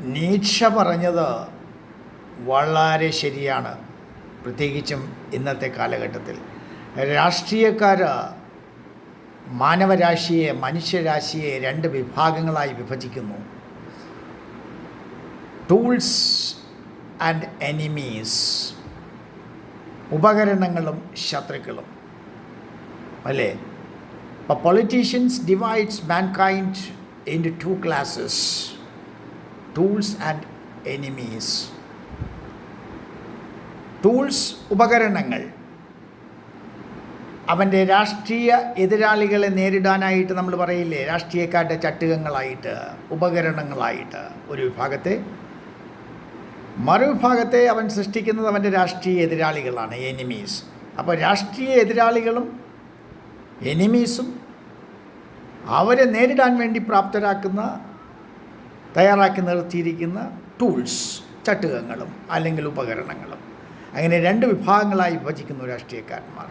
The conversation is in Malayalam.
നീക്ഷ പറഞ്ഞത് വളരെ ശരിയാണ്. പ്രത്യേകിച്ചും ഇന്നത്തെ കാലഘട്ടത്തിൽ. രാഷ്ട്രീയക്കാർ മാനവരാശിയെ മനുഷ്യരാശിയെ രണ്ട് വിഭാഗങ്ങളായി വിഭജിക്കുന്നു. ടൂൾസ് ആൻഡ് എനിമീസ് ഉപകരണങ്ങളും ശത്രുക്കളും. അല്ലേ? അപ്പോൾ politicians divides mankind in two classes tools and enemies tools ഉപകരണങ്ങൾ. അവന്റെ രാഷ്ട്രീയ എതിരാളികളെ നേരിടാനായിട്ട് നമ്മൾ പറയില്ലേ? രാഷ്ട്രീയക്കാരുടെ ചട്ടുകങ്ങളായിട്ട് ഉപകരണങ്ങളായിട്ട്. ഒരു വിഭാഗത്തെ. മറുവിഭാഗത്തെ അവൻ സൃഷ്ടിക്കുന്നത് അവന്റെ രാഷ്ട്രീയ എതിരാളികളാണ് എനിമീസ് അപ്പോൾ രാഷ്ട്രീയ എതിരാളികളും എനിമീസും അവരെ നേരിടാൻ വേണ്ടി പ്രാപ്തരാക്കുന്ന തയ്യാറാക്കി നിർത്തിയിരിക്കുന്ന ടൂൾസ് ചട്ടുകങ്ങളും അല്ലെങ്കിൽ ഉപകരണങ്ങളും. അങ്ങനെ രണ്ട് വിഭാഗങ്ങളായി വിഭജിക്കുന്നു രാഷ്ട്രീയക്കാരന്മാർ.